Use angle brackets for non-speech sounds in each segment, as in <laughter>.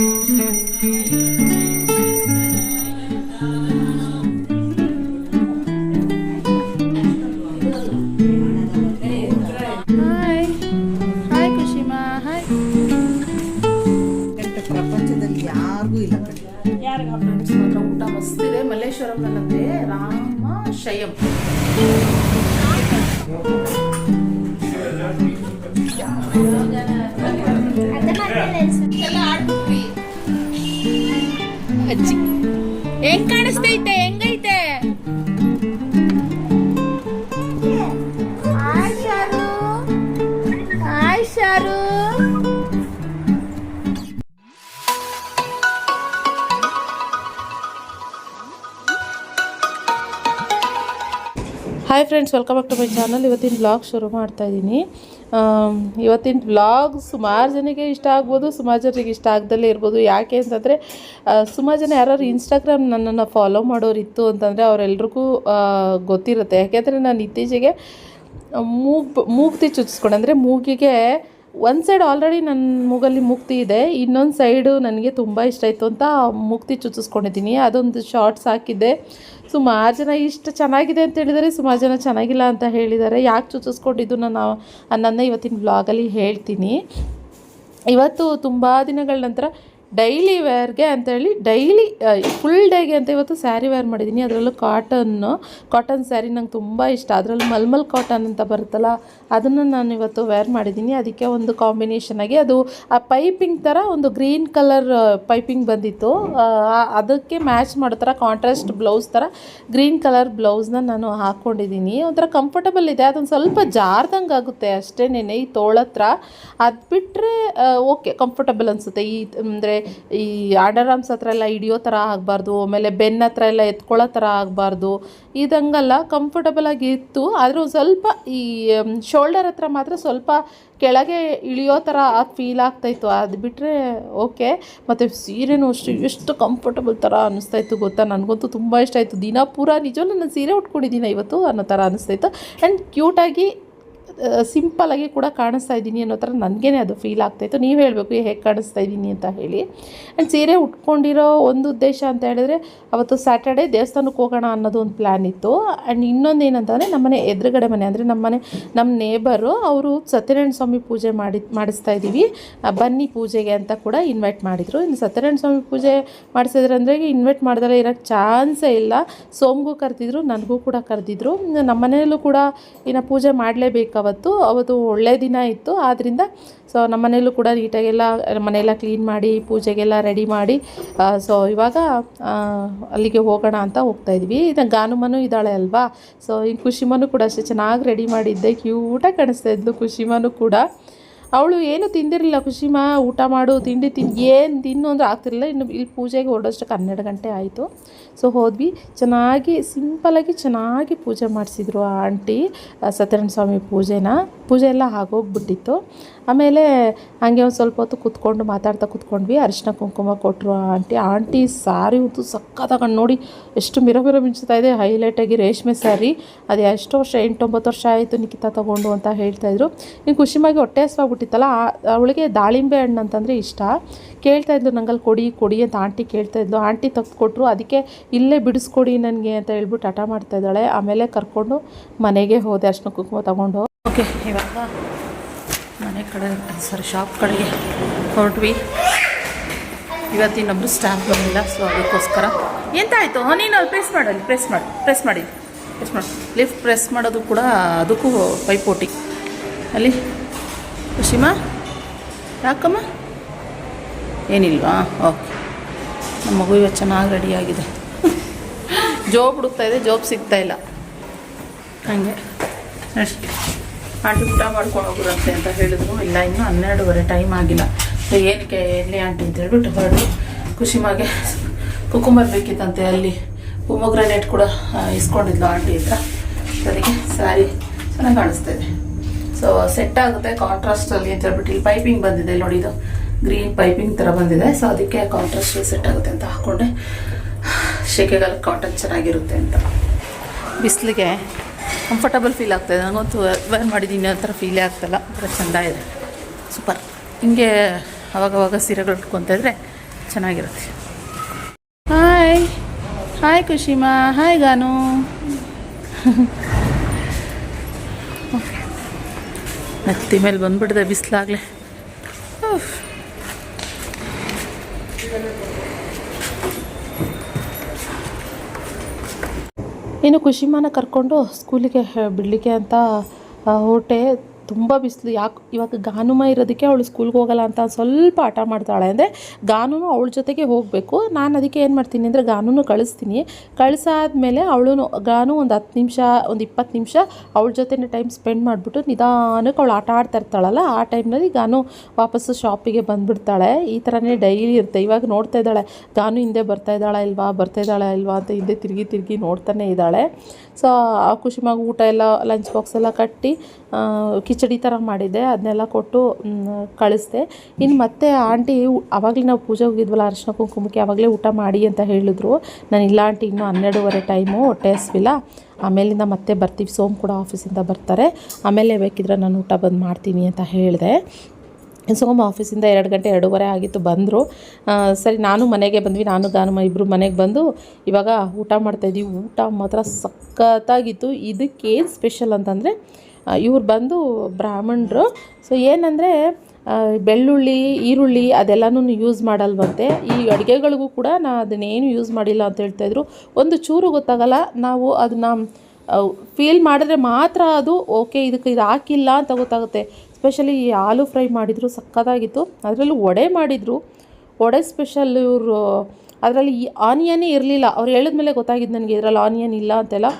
Hi hi friends welcome back to my channel ಇವತ್ತಿನ blog ಶುರು ಮಾಡ್ತಾ ಇದ್ದೀನಿ ಇವತ್ತಿನ ಬ್ಲಾಗ್ ಸುಮಾರು ಜನಕ್ಕೆ ಇಷ್ಟ ಆಗ್ಬೋದು, ಸುಮಾರು ಜನರಿಗೆ ಇಷ್ಟ ಆಗ್ದಲೇ ಇರ್ಬೋದು. ಯಾಕೆ ಅಂತಂದರೆ ಸುಮಾರು ಜನ ಯಾರು ಇನ್ಸ್ಟಾಗ್ರಾಮ್ ನನ್ನನ್ನು ಫಾಲೋ ಮಾಡೋರು ಇತ್ತು ಅಂತಂದರೆ ಅವರೆಲ್ರಿಗೂ ಗೊತ್ತಿರುತ್ತೆ. ಯಾಕೆಂದರೆ ನಾನು ಇತ್ತೀಚೆಗೆ ಮೂಗ್, ಮೂಗ್ತಿ ಚುಚ್ಚಿಸ್ಕೊಂಡು ಅಂದರೆ ಮೂಗಿಗೆ ಒಂದು ಸೈಡ್ ಆಲ್ರೆಡಿ ನನ್ನ ಮೂಗಲ್ಲಿ ಮುಕ್ತಿ ಇದೆ, ಇನ್ನೊಂದು ಸೈಡು ನನಗೆ ತುಂಬ ಇಷ್ಟ ಆಯಿತು ಅಂತ ಮುಕ್ತಿ ಚುಚ್ಚಿಸ್ಕೊಂಡಿದ್ದೀನಿ ಅದೊಂದು ಶಾರ್ಟ್ಸ್ ಹಾಕಿದ್ದೆ. ಸುಮಾರು ಜನ ಇಷ್ಟು ಚೆನ್ನಾಗಿದೆ ಅಂತ ಹೇಳಿದರೆ ಸುಮಾರು ಜನ ಚೆನ್ನಾಗಿಲ್ಲ ಅಂತ ಹೇಳಿದ್ದಾರೆ ಯಾಕೆ ಚುಚ್ಚಿಸ್ಕೊಂಡಿದ್ದು ನಾನು ಅನ್ನೋದನ್ನ ಇವತ್ತಿನ ಬ್ಲಾಗಲ್ಲಿ ಹೇಳ್ತೀನಿ. ಇವತ್ತು ತುಂಬ ದಿನಗಳ ನಂತರ ಡೈಲಿ ವೇರ್ಗೆ ಅಂತೇಳಿ ಡೈಲಿ ಫುಲ್ ಡೇಗೆ ಅಂತ ಇವತ್ತು ಸ್ಯಾರಿ ವೇರ್ ಮಾಡಿದ್ದೀನಿ. ಅದರಲ್ಲೂ ಕಾಟನ್ನು ಕಾಟನ್ ಸ್ಯಾರಿ ನಂಗೆ ತುಂಬ ಇಷ್ಟ. ಅದರಲ್ಲೂ ಮಲ್ಮಲ್ ಕಾಟನ್ ಅಂತ ಬರುತ್ತಲ್ಲ, ಅದನ್ನು ನಾನು ಇವತ್ತು ವೇರ್ ಮಾಡಿದ್ದೀನಿ. ಅದಕ್ಕೆ ಒಂದು ಕಾಂಬಿನೇಷನ್ ಆಗಿ ಅದು ಆ ಪೈಪಿಂಗ್ ಥರ ಒಂದು ಗ್ರೀನ್ ಕಲರ್ ಪೈಪಿಂಗ್ ಬಂದಿತ್ತು. ಅದಕ್ಕೆ ಮ್ಯಾಚ್ ಮಾಡೋ ಥರ ಕಾಂಟ್ರಾಸ್ಟ್ ಬ್ಲೌಸ್ ಥರ ಗ್ರೀನ್ ಕಲರ್ ಬ್ಲೌಸ್ನ ನಾನು ಹಾಕ್ಕೊಂಡಿದ್ದೀನಿ ಒಂಥರ ಕಂಫರ್ಟಬಲ್ ಇದೆ. ಅದೊಂದು ಸ್ವಲ್ಪ ಜಾರ್ದಂಗೆ ಆಗುತ್ತೆ ಅಷ್ಟೇ ನೆನೆ ಈ ತೋಳತ್ರ. ಅದು ಬಿಟ್ಟರೆ ಓಕೆ ಕಂಫರ್ಟಬಲ್ ಅನಿಸುತ್ತೆ. ಈ, ಅಂದರೆ ಈ ಆಡರಾಮ್ಸ್ ಹತ್ರ ಎಲ್ಲ ಹಿಡಿಯೋ ಥರ ಆಗಬಾರ್ದು, ಆಮೇಲೆ ಬೆನ್ನ ಹತ್ರ ಎಲ್ಲ ಎತ್ಕೊಳ್ಳೋ ಥರ ಆಗಬಾರ್ದು, ಇದಂಗಲ್ಲ ಕಂಫರ್ಟಬಲ್ ಆಗಿ ಇತ್ತು. ಆದರೂ ಸ್ವಲ್ಪ ಈ ಶೋಲ್ಡರ್ ಹತ್ರ ಮಾತ್ರ ಸ್ವಲ್ಪ ಕೆಳಗೆ ಇಳಿಯೋ ಥರ ಫೀಲ್ ಆಗ್ತಾಯಿತ್ತು ಅದು ಬಿಟ್ಟರೆ ಓಕೆ ಮತ್ತು ಸೀರೆನೂ ಅಷ್ಟು, ಎಷ್ಟು ಕಂಫರ್ಟಬಲ್ ಥರ ಅನಿಸ್ತಾಯಿತ್ತು ಗೊತ್ತಾ? ನನಗಂತೂ ತುಂಬ ಇಷ್ಟ ಆಯಿತು. ದಿನ ಪೂರ ನಿಜವೂ ನಾನು ಸೀರೆ ಉಟ್ಕೊಂಡಿದ್ದೀನಿ ಇವತ್ತು ಅನ್ನೋ ಥರ ಅನಿಸ್ತಾಯಿತ್ತು ಆ್ಯಂಡ್ ಕ್ಯೂಟಾಗಿ ಸಿಂಪಲಾಗಿ ಕೂಡ ಕಾಣಿಸ್ತಾ ಇದ್ದೀನಿ ಅನ್ನೋ ಥರ ನನಗೇ ಅದು ಫೀಲ್ ಆಗ್ತಾಯಿತ್ತು ನೀವು ಹೇಳಬೇಕು ಹೇಗೆ ಕಾಣಿಸ್ತಾ ಇದ್ದೀನಿ ಅಂತ ಹೇಳಿ. ಆ್ಯಂಡ್ ಸೀರೆ ಉಟ್ಕೊಂಡಿರೋ ಒಂದು ಉದ್ದೇಶ ಅಂತ ಹೇಳಿದ್ರೆ, ಅವತ್ತು ಸ್ಯಾಟರ್ಡೇ ದೇವಸ್ಥಾನಕ್ಕೆ ಹೋಗೋಣ ಅನ್ನೋದು ಒಂದು ಪ್ಲ್ಯಾನ್ ಇತ್ತು. ಆ್ಯಂಡ್ ಇನ್ನೊಂದು ಏನಂತಂದರೆ ನಮ್ಮನೆ ಎದುರುಗಡೆ ಮನೆ, ಅಂದರೆ ನಮ್ಮನೆ ನಮ್ಮ ನೇಬರು ಅವರು ಸತ್ಯನಾರಾಯಣ ಸ್ವಾಮಿ ಪೂಜೆ ಮಾಡಿ ಮಾಡಿಸ್ತಾ ಇದ್ದೀವಿ. ಬನ್ನಿ ಪೂಜೆಗೆ ಅಂತ ಕೂಡ ಇನ್ವೈಟ್ ಮಾಡಿದರು. ಇನ್ನು ಸತ್ಯನಾರಾಯಣ ಸ್ವಾಮಿ ಪೂಜೆ ಮಾಡಿಸಿದ್ರೆ ಅಂದರೆ ಇನ್ವೈಟ್ ಮಾಡಿದ್ರೆ ಇರೋಕ್ಕೆ ಚಾನ್ಸೇ ಇಲ್ಲ. ಸೋಮ್ಗೂ ಕರೆದಿದ್ರು, ನನಗೂ ಕೂಡ ಕರೆದಿದ್ರು. ನಮ್ಮ ಮನೆಯಲ್ಲೂ ಕೂಡ ಇನ್ನು ಪೂಜೆ ಮಾಡಲೇಬೇಕು ಅವತ್ತು ಅವತ್ತು ಒಳ್ಳೆಯ ದಿನ ಇತ್ತು. ಆದ್ದರಿಂದ ಸೊ ನಮ್ಮ ಮನೆಯಲ್ಲೂ ಕೂಡ ನೀಟಾಗೆಲ್ಲ ಮನೆಯೆಲ್ಲ ಕ್ಲೀನ್ ಮಾಡಿ, ಪೂಜೆಗೆಲ್ಲ ರೆಡಿ ಮಾಡಿ ಸೊ ಇವಾಗ ಅಲ್ಲಿಗೆ ಹೋಗೋಣ ಅಂತ ಹೋಗ್ತಾ ಇದ್ವಿ. ಇದು ಗಾನುಮನು ಇದ್ದಾಳೆ ಅಲ್ವಾ? ಸೊ ಈ ಖುಷಿಮನು ಕೂಡ ಅಷ್ಟೇ ಚೆನ್ನಾಗಿ ರೆಡಿ ಮಾಡಿದ್ದೆ. ಕ್ಯೂಟಾಗಿ ಕಾಣಿಸ್ತಾ ಇದ್ಲು ಖುಷಿಮನು ಕೂಡ. ಅವಳು ಏನು ತಿಂದಿರಲಿಲ್ಲ ಖುಷಿಮ ಊಟ ಮಾಡು, ತಿಂಡಿ ತಿನ್, ಏನು ತಿನ್ನು ಅಂದ್ರೆ ಆಗ್ತಿರಲಿಲ್ಲ. ಇನ್ನು ಇಲ್ಲಿ ಪೂಜೆಗೆ ಹೊರಡೋಷ್ಟಕ್ಕೆ ಹನ್ನೆರಡು ಗಂಟೆ ಆಯಿತು. ಸೊ ಹೋದ್ವಿ. ಚೆನ್ನಾಗಿ ಸಿಂಪಲಾಗಿ ಚೆನ್ನಾಗಿ ಪೂಜೆ ಮಾಡಿಸಿದ್ರು ಆ ಆಂಟಿ ಸತ್ಯನಾರಾಯಣ ಸ್ವಾಮಿ ಪೂಜೆನ. ಪೂಜೆ ಎಲ್ಲ ಆಗೋಗ್ಬಿಟ್ಟಿತ್ತು. ಆಮೇಲೆ ಹಾಗೆ ಒಂದು ಸ್ವಲ್ಪ ಹೊತ್ತು ಕೂತ್ಕೊಂಡು ಮಾತಾಡ್ತಾ ಕೂತ್ಕೊಂಡ್ವಿ. ಅರಿಶಿನ ಕುಂಕುಮ ಕೊಟ್ಟರು ಆ ಆಂಟಿ. ಆಂಟಿ ಸಾರಿ ಉದ್ದು ಸಕ್ಕತ್ತಾಗಿ ನೋಡಿ ಎಷ್ಟು ಮಿರ ಮಿರ ಮಿಂಚ್ತಾ ಇದೆ. ಹೈಲೈಟಾಗಿ ರೇಷ್ಮೆ ಸ್ಯಾರಿ ಅದು ಎಷ್ಟು ವರ್ಷ, ಎಂಟೊಂಬತ್ತು ವರ್ಷ ಆಯಿತು ನಿಖಿತ ತಗೊಂಡು ಅಂತ ಹೇಳ್ತಾಯಿದ್ರು ಇನ್ನು ಖುಷಿಮಾಗಿ ಹೊಟ್ಟೆ ಹಸ್ವಾಗ್ಬಿಟ್ಟಿತ್ತಲ್ಲ ಆ- ಅವಳಿಗೆ ದಾಳಿಂಬೆ ಹಣ್ಣು ಅಂತಂದರೆ ಇಷ್ಟ. ಕೇಳ್ತಾ ಇದ್ಲು, ನಂಗಲ್ಲಿ ಕೊಡಿ ಕೊಡಿ ಅಂತ ಆಂಟಿ ಕೇಳ್ತಾ ಇದ್ಲು. ಆಂಟಿ ಕೊಟ್ಟರು ಅದಕ್ಕೆ ಇಲ್ಲೇ ಬಿಡಿಸ್ಕೊಡಿ ನನಗೆ ಅಂತ ಹೇಳ್ಬಿಟ್ಟು ಹಠ ಮಾಡ್ತಾ ಇದ್ದಾಳೆ. ಆಮೇಲೆ ಕರ್ಕೊಂಡು ಮನೆಗೆ ಹೋದೆ ಅಷ್ಟು ಕುಂಕುಮ ತಗೊಂಡು ಓಕೆ, ಇವಾಗ ಮನೆ ಕಡೆ, ಸರಿ, ಶಾಪ್ ಕಡೆಗೆ ಹೊರಟ್ವಿ. ಇವತ್ತು ಇನ್ನೊಬ್ಬರು ಸ್ಟ್ಯಾಂಪ್ ಬಂದಿಲ್ಲ ಸೊ ಅದಕ್ಕೋಸ್ಕರ. ಎಂತಾಯಿತು ನೀನು ಪ್ರೆಸ್ ಮಾಡಲ್ಲಿ ಪ್ರೆಸ್ ಮಾಡಿ ಪ್ರೆಸ್ ಮಾಡಿ ಪ್ರೆಸ್ ಮಾಡಿ. ಲಿಫ್ಟ್ ಪ್ರೆಸ್ ಮಾಡೋದು ಕೂಡ ಅದಕ್ಕೂ ಪೈಪೋಟಿ. ಅಲ್ಲಿ ಖುಷಿಮಾ ಯಾಕಮ್ಮ? ಏನಿಲ್ವಾ? ಓಕೆ. ನಮ್ಮ ಮಗು ಇವತ್ತು ಚೆನ್ನಾಗಿ ರೆಡಿಯಾಗಿದೆ ಜೋಬ್ ಹುಡುಕ್ತಾ ಇದೆ ಜೋಬ್ ಸಿಗ್ತಾ ಇಲ್ಲ. ಹಾಗೆ. ಅಷ್ಟೇ. ಆಂಟಿ ಊಟ ಮಾಡ್ಕೊಂಡು ಹೋಗುರಂತೆ ಅಂತ ಹೇಳಿದ್ರು. ಇಲ್ಲ, ಇನ್ನೂ ಹನ್ನೆರಡುವರೆ ಟೈಮ್ ಆಗಿಲ್ಲ. ಏನಕ್ಕೆ ಎಲ್ಲಿ ಆಂಟಿ ಅಂತ ಹೇಳ್ಬಿಟ್ಟು ಹೊರಡು ಖುಷಿಮಾಗೆ ಕುಕುಂಬರ್ ಬೇಕಿತ್ತಂತೆ ಅಲ್ಲಿ. ಪೊಮೊಗ್ರಾನೇಟ್ ಕೂಡ ಇಸ್ಕೊಂಡಿದ್ಲು ಆಂಟಿ ಹತ್ರ. ಸರಿ ಸಾರಿ ಚೆನ್ನಾಗಿ ಕಾಣಿಸ್ತಾ ಇದೆ. ಸೊ ಸೆಟ್ ಆಗುತ್ತೆ ಕಾಂಟ್ರಾಸ್ಟ್ ಅಲ್ಲಿ ಅಂತ ಹೇಳ್ಬಿಟ್ಟು ಇಲ್ಲಿ ಪೈಪಿಂಗ್ ಬಂದಿದೆ, ನೋಡಿ ಇದು. ಗ್ರೀನ್ ಪೈಪಿಂಗ್ ಥರ ಬಂದಿದೆ. ಸೊ ಅದಕ್ಕೆ ಕಾಂಟ್ರಾಸ್ಟ್ ಸೆಟ್ ಆಗುತ್ತೆ ಅಂತ ಹಾಕೊಂಡೆ. ಶೆಕೆಗಾಲ ಕಾಟನ್ ಚೆನ್ನಾಗಿರುತ್ತೆ ಅಂತ. ಬಿಸಿಲಿಗೆ ಕಂಫರ್ಟಬಲ್ ಫೀಲ್ ಆಗ್ತಾಯಿದೆ ನನಗಂತೂ ವೇರ್ ಮಾಡಿದ್ದೀನಿ ಒಂಥರ ಫೀಲೇ ಆಗ್ತಲ್ಲ. ಒಂಥರ ಚೆಂದ ಇದೆ. ಸೂಪರ್ ಹಿಂಗೆ ಅವಾಗವಾಗ ಸೀರೆಗಳು ಉಟ್ಕೊತಾ ಇದ್ರೆ ಚೆನ್ನಾಗಿರುತ್ತೆ. ಹಾಯ್ ಹಾಯ್ ಖುಷಿಮಾ ಹಾಯ್ ಗಾನು ಹತ್ತಿ ಮೇಲೆ ಬಂದ್ಬಿಡ್ದೆ ಬಿಸಿಲಾಗಲೇ. ಇನ್ನು ಖುಷಿಮಾನ ಕರ್ಕೊಂಡು ಸ್ಕೂಲಿಗೆ ಬಿಡಲಿಕ್ಕೆ ಅಂತ ಹೋಟೆ ತುಂಬ ಬಿಸಿಲು. ಯಾಕೆ ಇವಾಗ ಗಾನುಮ ಇರೋದಕ್ಕೆ ಅವಳು ಸ್ಕೂಲ್ಗೆ ಹೋಗಲ್ಲ ಅಂತ ಸ್ವಲ್ಪ ಹಠ ಮಾಡ್ತಾಳೆ ಅಂದರೆ ಗಾನುನು ಅವಳ ಜೊತೆಗೆ ಹೋಗಬೇಕು. ನಾನು ಅದಕ್ಕೆ ಏನು ಮಾಡ್ತೀನಿ ಅಂದರೆ ಗಾನುನು ಕಳಿಸ್ತೀನಿ. ಕಳಿಸಾದ್ಮೇಲೆ ಅವಳು ಗಾನು ಒಂದು ಹತ್ತು ನಿಮಿಷ ಒಂದು ಇಪ್ಪತ್ತು ನಿಮಿಷ ಅವಳ ಜೊತೆನೇ ಟೈಮ್ ಸ್ಪೆಂಡ್ ಮಾಡಿಬಿಟ್ಟು ನಿಧಾನಕ್ಕೆ ಅವಳು ಆಟ ಆಡ್ತಾ ಇರ್ತಾಳಲ್ಲ ಆ ಟೈಮ್ನಲ್ಲಿ ಗಾನು ವಾಪಸ್ಸು ಶಾಪಿಗೆ ಬಂದುಬಿಡ್ತಾಳೆ. ಈ ಥರನೇ ಡೈಲಿ ಇರುತ್ತೆ. ಇವಾಗ ನೋಡ್ತಾ ಇದ್ದಾಳೆ ಗಾನು ಹಿಂದೆ ಬರ್ತಾ ಇದ್ದಾಳೆ ಇಲ್ವಾ ಬರ್ತಾ ಇದ್ದಾಳೆ ಇಲ್ವಾ ಅಂತ ಹಿಂದೆ ತಿರುಗಿ ತಿರುಗಿ ನೋಡ್ತಾನೆ ಇದ್ದಾಳೆ. ಸೊ ಆ ಖುಷಿಮಾಗ ಊಟ ಎಲ್ಲ ಲಂಚ್ ಬಾಕ್ಸ್ ಎಲ್ಲ ಕಟ್ಟಿ ಆ, ಕಿಚಡಿ ಥರ ಮಾಡಿದ್ದೆ, ಅದನ್ನೆಲ್ಲ ಕೊಟ್ಟು ಕಳಿಸ್ದೆ. ಇನ್ನು ಮತ್ತೆ ಆಂಟಿ ಆವಾಗಲೇ ನಾವು ಪೂಜೆ ಹೋಗಿದ್ವಲ್ಲ, ಅರಿಶಿನ ಕುಂಕುಮಕ್ಕೆ, ಅವಾಗಲೇ ಊಟ ಮಾಡಿ ಅಂತ ಹೇಳಿದ್ರು. ನಾನು ಇಲ್ಲ ಆಂಟಿ, ಇನ್ನೂ ಹನ್ನೆರಡೂವರೆ ಟೈಮು ಹೊಟ್ಟೆ ಹಸ್ವಿಲ್ಲ. ಆಮೇಲಿಂದ ಮತ್ತೆ ಬರ್ತೀವಿ, ಸೋಮ್ ಕೂಡ ಆಫೀಸಿಂದ ಬರ್ತಾರೆ. ಆಮೇಲೆ ಬೇಕಿದ್ರೆ ನಾನು ಊಟ ಬಂದು ಮಾಡ್ತೀನಿ ಅಂತ ಹೇಳಿದೆ. ಸೋಮ್ ಆಫೀಸಿಂದ ಎರಡು ಗಂಟೆ, ಎರಡೂವರೆ ಆಗಿತ್ತು, ಬಂದರು. ಸರಿ, ನಾನು ಮನೆಗೆ ಬಂದ್ವಿ, ನಾನು ಗಾನು ಇಬ್ಬರು ಮನೆಗೆ ಬಂದು, ಇವಾಗ ಊಟ ಮಾಡ್ತಾಯಿದ್ವಿ ಊಟ ಮಾತ್ರ ಸಖತ್ತಾಗಿತ್ತು. ಇದಕ್ಕೇನು ಸ್ಪೆಷಲ್ ಅಂತಂದರೆ ಇವ್ರು ಬಂದು ಬ್ರಾಹ್ಮಣರು. ಸೊ ಏನಂದರೆ ಬೆಳ್ಳುಳ್ಳಿ, ಈರುಳ್ಳಿ ಅದೆಲ್ಲನೂ ಯೂಸ್ ಮಾಡಲ್ವಂತೆ. ಈ ಅಡುಗೆಗಳಿಗೂ ಕೂಡ ನಾ ಅದನ್ನೇನು ಯೂಸ್ ಮಾಡಿಲ್ಲ ಅಂತ ಹೇಳ್ತಾಯಿದ್ರು ಒಂದು ಚೂರು ಗೊತ್ತಾಗಲ್ಲ, ನಾವು ಅದನ್ನ ಫೀಲ್ ಮಾಡಿದ್ರೆ ಮಾತ್ರ ಅದು ಓಕೆ ಇದಕ್ಕೆ ಇದು ಹಾಕಿಲ್ಲ ಅಂತ ಗೊತ್ತಾಗುತ್ತೆ. ಸ್ಪೆಷಲಿ ಈ ಆಲೂ ಫ್ರೈ ಮಾಡಿದರು, ಸಕ್ಕತ್ತಾಗಿತ್ತು. ಅದರಲ್ಲೂ ವಡೆ ಮಾಡಿದರು. ವಡೆ ಸ್ಪೆಷಲ್ ಇವರು, ಅದರಲ್ಲಿ ಈ ಆನಿಯನ್ನೇ ಇರಲಿಲ್ಲ. ಅವ್ರು ಹೇಳಿದ್ಮೇಲೆ ಗೊತ್ತಾಗಿದ್ದು ನನಗೆ, ಇದರಲ್ಲಿ ಆನಿಯನ್ ಇಲ್ಲ ಅಂತೆಲ್ಲ.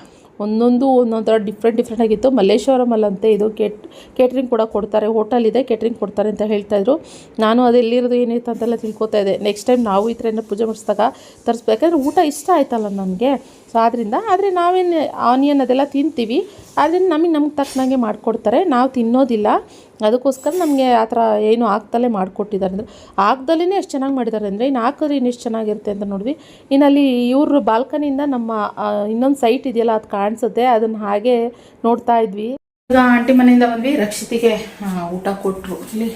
ಒಂದೊಂದು ಒಂದೊಂದು ಥರ ಡಿಫ್ರೆಂಟ್ ಡಿಫ್ರೆಂಟ್ ಆಗಿತ್ತು. ಮಲ್ಲೇಶ್ವರಮಲ್ಲಂತೆ ಇದು ಕೇಟ್ ಕೇಟ್ರಿಂಗ್ ಕೂಡ ಕೊಡ್ತಾರೆ. ಹೋಟೆಲ್ ಇದೆ ಕೇಟ್ರಿಂಗ್ ಕೊಡ್ತಾರೆ ಅಂತ ಹೇಳ್ತಾಯಿದ್ರು ನಾನು ಅದು ಎಲ್ಲಿರೋದು ಏನಿತ್ತು ಅಂತೆಲ್ಲ ತಿಳ್ಕೊತಾ ಇದ್ದೆ. ನೆಕ್ಸ್ಟ್ ಟೈಮ್ ನಾವು ಈ ಥರ ಪೂಜೆ ಮಾಡಿಸಿದಾಗ ತರಿಸ್ಬೇಕು. ಯಾಕಂದರೆ ಊಟ ಇಷ್ಟ ಆಯ್ತಲ್ಲ ನನಗೆ. ಸೊ ಆದ್ದರಿಂದ ಆದರೆ ನಾವೇನು ಆನಿಯನ್ ಅದೆಲ್ಲ ತಿಂತೀವಿ. ಆದ್ದರಿಂದ ನಮಗೆ ನಮ್ಗೆ ತಕ್ಕನಾಗೆ ಮಾಡಿಕೊಡ್ತಾರೆ. ನಾವು ತಿನ್ನೋದಿಲ್ಲ. ಅದಕ್ಕೋಸ್ಕರ ನಮಗೆ ಆ ಥರ ಏನು ಆಗ್ದಲೇ ಮಾಡಿಕೊಟ್ಟಿದ್ದಾರೆ. ಅಂದರೆ ಆಗ್ದಲೇ ಎಷ್ಟು ಚೆನ್ನಾಗಿ ಮಾಡಿದ್ದಾರೆ. ಅಂದರೆ ಇನ್ನು ಹಾಕಿದ್ರೆ ಇನ್ನು ಎಷ್ಟು ಚೆನ್ನಾಗಿರುತ್ತೆ ಅಂತ ನೋಡಿದ್ವಿ ಇನ್ನು ಅಲ್ಲಿ ಇವ್ರ ಬಾಲ್ಕನಿಯಿಂದ ನಮ್ಮ ಇನ್ನೊಂದು ಸೈಟ್ ಇದೆಯಲ್ಲ ಅದು ಕಾಣಿಸುತ್ತೆ. ಅದನ್ನು ಹಾಗೆ ನೋಡ್ತಾ ಇದ್ವಿ. ಈಗ ಆಂಟಿ ಮನೆಯಿಂದ ಬಂದ್ವಿ. ರಕ್ಷಿತಿಗೆ ಊಟ ಕೊಟ್ಟರು ಇಲ್ಲಿ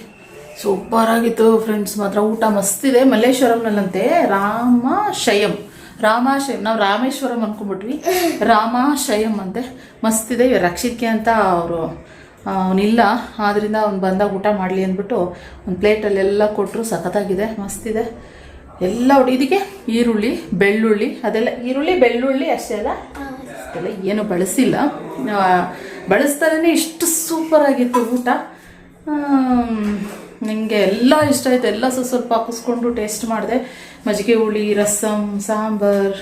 ಸೂಪರ್ ಆಗಿತ್ತು ಫ್ರೆಂಡ್ಸ್ ಮಾತ್ರ ಊಟ ಮಸ್ತಿದೆ ಮಲ್ಲೇಶ್ವರಂನಲ್ಲಂತೆ ರಾಮಶಯಂ ರಾಮಾಶಯಂ ನಾವು ರಾಮೇಶ್ವರಂ ಅನ್ಕೊಂಡ್ಬಿಟ್ವಿ. ರಾಮಾಶಯಂ ಅಂತೆ. ಮಸ್ತಿದೆ ರಕ್ಷಿತ್ಗೆ ಅಂತ ಅವರು ಅವನಿಲ್ಲ ಆದ್ದರಿಂದ ಅವ್ನು ಬಂದಾಗ ಊಟ ಮಾಡಲಿ ಅಂದ್ಬಿಟ್ಟು ಒಂದು ಪ್ಲೇಟಲ್ಲೆಲ್ಲ ಕೊಟ್ಟರು ಸಖತ್ತಾಗಿದೆ, ಮಸ್ತಿದೆ. ಎಲ್ಲ ಇದಕ್ಕೆ ಈರುಳ್ಳಿ, ಬೆಳ್ಳುಳ್ಳಿ, ಅದೆಲ್ಲ ಈರುಳ್ಳಿ, ಬೆಳ್ಳುಳ್ಳಿ ಅಷ್ಟೇ ಅಲ್ಲ? ಅದೆಲ್ಲ ಏನು ಬಳಸಿಲ್ಲ. ಬಳಸ್ತಾರೇ ಇಷ್ಟು ಸೂಪರ್ ಆಗಿತ್ತು ಊಟ. ನನಗೆ ಎಲ್ಲ ಇಷ್ಟ ಆಯಿತು. ಎಲ್ಲ ಸ್ವಲ್ಪ ಸ್ವಲ್ಪ ಹಾಕಿಸ್ಕೊಂಡು ಟೇಸ್ಟ್ ಮಾಡಿದೆ. ಮಜ್ಜಿಗೆ ಹುಳಿ ರಸಮ್ ಸಾಂಬಾರ್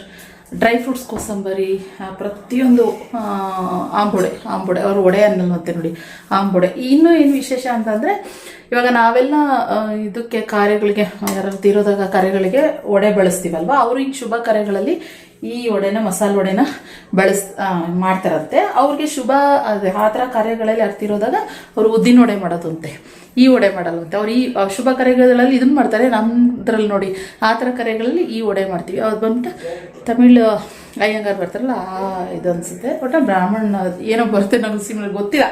ಡ್ರೈ ಫ್ರೂಟ್ಸ್ ಕೋಸಂಬರಿ ಪ್ರತಿಯೊಂದು ಆಂಬೊಡೆ ಆಂಬೊಡೆ ಅವ್ರು ಒಡೆ ಅನ್ನಲ್ವಂತೆ ನೋಡಿ ಆಂಬೊಡೆ ಇನ್ನೂ ಏನು ವಿಶೇಷ ಅಂತಂದರೆ, ಇವಾಗ ನಾವೆಲ್ಲ ಇದಕ್ಕೆ ಕಾರ್ಯಗಳಿಗೆ ಯಾರು ತೀರೋದಾಗ ಕಾರ್ಯಗಳಿಗೆ ಒಡೆ ಬಳಸ್ತೀವಲ್ವ? ಅವರು ಈಗ ಶುಭ ಕಾರ್ಯಗಳಲ್ಲಿ ಈ ಒಡೆನ ಮಸಾಲೆ ಒಡೆನ ಬಳಸ್ ಮಾಡ್ತಾರಂತೆ. ಅವ್ರಿಗೆ ಶುಭ ಆ ಥರ ಕಾರ್ಯಗಳಲ್ಲಿ ಅರ್ತಿರೋದಾಗ ಅವರು ಉದ್ದಿನ ಒಡೆ ಮಾಡೋದಂತೆ. ಈ ವಡೆ ಮಾಡಲ್ವಂತೆ. ಅವ್ರು ಈ ಶುಭ ಕರೆಗಳಲ್ಲಿ ಇದನ್ನ ಮಾಡ್ತಾರೆ. ನಮ್ಮದ್ರಲ್ಲಿ ನೋಡಿ, ಆ ಥರ ಕರೆಗಳಲ್ಲಿ ಈ ಒಡೆ ಮಾಡ್ತೀವಿ. ಅದು ಬಂದ್ಬಿಟ್ಟು ತಮಿಳ್ ಅಯ್ಯಂಗಾರ್ ಬರ್ತಾರಲ್ಲ, ಆ, ಇದು ಅನಿಸುತ್ತೆ. ಒಟ್ಟು ಬ್ರಾಹ್ಮಣ ಏನೋ ಬರುತ್ತೆ ನಮ್ಗೆ ಸಿಮ್ ಗೊತ್ತಿಲ್ಲ.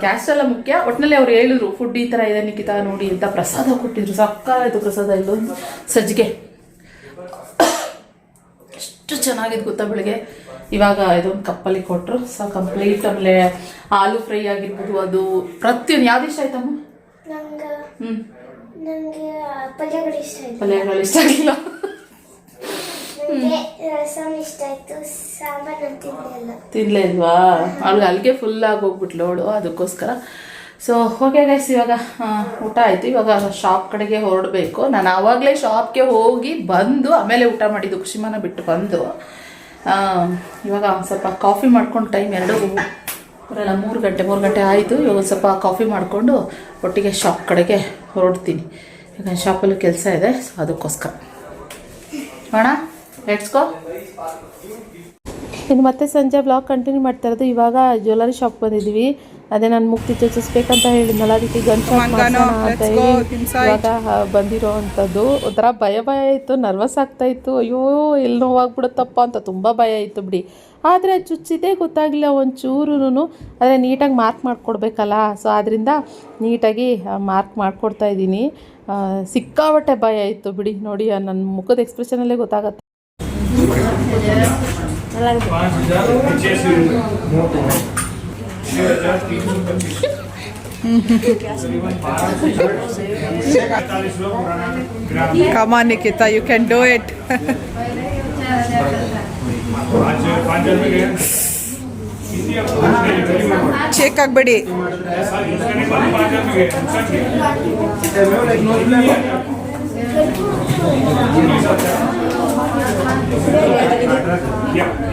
ಕ್ಯಾಸ್ಟ್ ಎಲ್ಲ ಮುಖ್ಯ. ಒಟ್ಟಿನಲ್ಲಿ ಅವ್ರು ಹೇಳಿದ್ರು, ಫುಡ್ ಈ ಥರ ಇದೆ, ನಿಖಿತಾ ನೋಡಿ ಅಂತ ಪ್ರಸಾದ ಕೊಟ್ಟಿದ್ರು. ಸಕ್ಕಾಯಿತು ಪ್ರಸಾದ ಇಲ್ಲೊಂದು ಸಜ್ಜಿಗೆ. ಎಷ್ಟು ಚೆನ್ನಾಗಿದೆ ಗೊತ್ತಾ ಬೆಳಿಗ್ಗೆ? ಇವಾಗ ಇದೊಂದು ಕಪ್ಪಲ್ಲಿ ಕೊಟ್ಟರು ಸೊ ಕಂಪ್ಲೀಟ್ ಆಮೇಲೆ ಆಲೂ ಫ್ರೈ ಆಗಿರ್ಬೋದು, ಅದು. ಪ್ರತಿಯೊಂದು. ಯಾವ್ದಿಷ್ಟ ಆಯ್ತಮ್ಮ? ನಂಗೆ ನನಗೆ ಪಲ್ಯಗಳು ಇಷ್ಟ ಆಯ್ತು. ಪಲ್ಯಗಳು ಇಷ್ಟ ಆಗಿಲ್ಲ. ನನಗೆ ರಸಮ್ ಇಷ್ಟ ಆಯ್ತು ಸಾಂಬಾರ್ ನಾನು ತಿನ್ನಲಿಲ್ಲ ತಿನ್ಲೇ ಇಲ್ವಾ? ಅವ್ಳಿಗೆ ಅಲ್ಲಿಗೆ ಫುಲ್ ಆಗಿ ಹೋಗ್ಬಿಟ್ಲು ಅವಳು ಅದಕ್ಕೋಸ್ಕರ. ಸೊ ಓಕೆ ಗೈಸ್ ಇವಾಗ ಊಟ ಆಯಿತು. ಇವಾಗ ಶಾಪ್ ಕಡೆಗೆ ಹೊರಡಬೇಕು. ನಾನು ಆವಾಗಲೇ ಶಾಪ್ಗೆ ಹೋಗಿ ಬಂದು ಆಮೇಲೆ ಊಟ ಮಾಡಿದ್ದು. ಖುಷಿಮಾನ ಬಿಟ್ಟು ಬಂದು. ಆ, ಇವಾಗ ಒಂದು ಸ್ವಲ್ಪ ಕಾಫಿ ಮಾಡ್ಕೊಂಡು ಟೈಮ್ ಎರಡು ಬರಲ್ಲ ಮೂರು ಗಂಟೆ ಮೂರು ಗಂಟೆ ಆಯಿತು. ಇವಾಗ ಒಂದು ಸ್ವಲ್ಪ ಕಾಫಿ ಮಾಡಿಕೊಂಡು ಒಟ್ಟಿಗೆ ಶಾಪ್ ಕಡೆಗೆ ಹೊರಡ್ತೀನಿ. ಈಗ ಶಾಪಲ್ಲಿ ಕೆಲಸ ಇದೆ ಸೊ ಅದಕ್ಕೋಸ್ಕರ. ಅಣ್ಣ ಲೆಟ್ಸ್ ಗೋ ಇನ್ನು ಮತ್ತೆ ಸಂಜೆ ಬ್ಲಾಗ್ ಕಂಟಿನ್ಯೂ ಮಾಡ್ತಾ ಇರೋದು. ಇವಾಗ ಜ್ಯುವೆಲ್ಲರಿ ಶಾಪ್ ಬಂದಿದ್ದೀವಿ. ಅದೇ ನಾನು ಮುಕ್ತಿ ಚುಚ್ಚಿಸ್ಬೇಕಂತ ಹೇಳಿದ್ನಲ್ಲ ಅದಕ್ಕೆ ಗನ್ ಅಂತ ಹೇಳಿ ಇವಾಗ ಬಂದಿರೋ ಅಂಥದ್ದು. ಒಂಥರ ಭಯ ಭಯ ಇತ್ತು ನರ್ವಸ್ ಆಗ್ತಾ ಇತ್ತು. ಅಯ್ಯೋ ಎಲ್ಲಿ ನೋವಾಗ್ಬಿಡುತ್ತಪ್ಪ ಅಂತ ತುಂಬ ಭಯ ಇತ್ತು ಬಿಡಿ. ಆದರೆ ಚುಚ್ಚಿದ್ದೇ ಗೊತ್ತಾಗಲಿಲ್ಲ ಒಂಚೂರು ಆದರೆ ನೀಟಾಗಿ ಮಾರ್ಕ್ ಮಾಡಿಕೊಡ್ಬೇಕಲ್ಲ. ಸೊ ಆದ್ದರಿಂದ ನೀಟಾಗಿ ಮಾರ್ಕ್ ಮಾಡಿಕೊಡ್ತಾ ಇದ್ದೀನಿ. ಸಿಕ್ಕಾಬಟ್ಟೆ ಸಿಕ್ಕಾಪಟ್ಟೆ ಭಯ ಇತ್ತು ಬಿಡಿ. ನೋಡಿ ನನ್ನ ಮುಖದ ಎಕ್ಸ್ಪ್ರೆಷನಲ್ಲೇ ಗೊತ್ತಾಗತ್ತೆ. Come on, Nikita, you can do it. Cek बड़ी Yeah.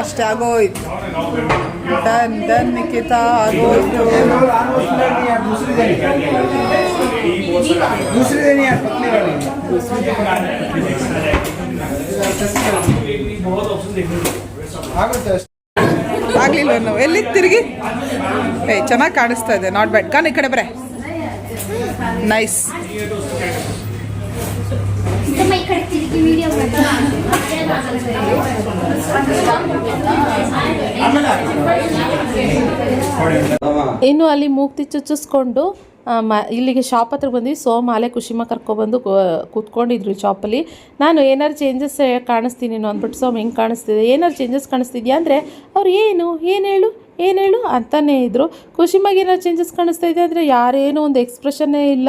ಅಷ್ಟೇ ಆಗೋಯ್ತು ಡನ್ ಡನ್ ನಿಖಿತಾ ಆಗೋಯ್ತು ಆಗ್ಲಿಲ್ಲ ನಾವು ಎಲ್ಲಿ ತಿರುಗಿ? ಏ ಚೆನ್ನಾಗಿ ಕಾಣಿಸ್ತಾ ಇದೆ. ನಾಟ್ ಬ್ಯಾಡ್ ಕಾನ್ ಈ ಕಡೆ ಬರೇ. ನೈಸ್ ಇನ್ನು ಅಲ್ಲಿ ಮೂಗ್ತಿ ಚುಚ್ಚಿಸ್ಕೊಂಡು ಮ, ಇಲ್ಲಿಗೆ ಶಾಪ್ ಹತ್ರ ಬಂದ್ವಿ. ಸೋಮಾಲೆ ಖುಷಿಮ ಕರ್ಕೊಬಂದು ಕೂತ್ಕೊಂಡಿದ್ರು ಶಾಪಲ್ಲಿ ನಾನು ಏನಾರು ಚೇಂಜಸ್ ಕಾಣಿಸ್ತೀನಿ ಅಂದ್ಬಿಟ್ಟು ಸೋಮ್ ಹೆಂಗೆ ಕಾಣಿಸ್ತಿದೆ. ಏನಾರು ಚೇಂಜಸ್ ಕಾಣಿಸ್ತಿದ್ಯಾ ಅಂದರೆ, ಅವ್ರು ಏನು? ಏನು ಹೇಳು? ಅಂತಾನೇ ಇದ್ದರು ಖುಷಿಮಾಗಿ ಏನಾರು ಚೇಂಜಸ್ ಕಾಣಿಸ್ತಾ ಇದೆ ಅಂದರೆ ಯಾರೇನೋ ಒಂದು ಎಕ್ಸ್ಪ್ರೆಷನ್ನೇ ಇಲ್ಲ.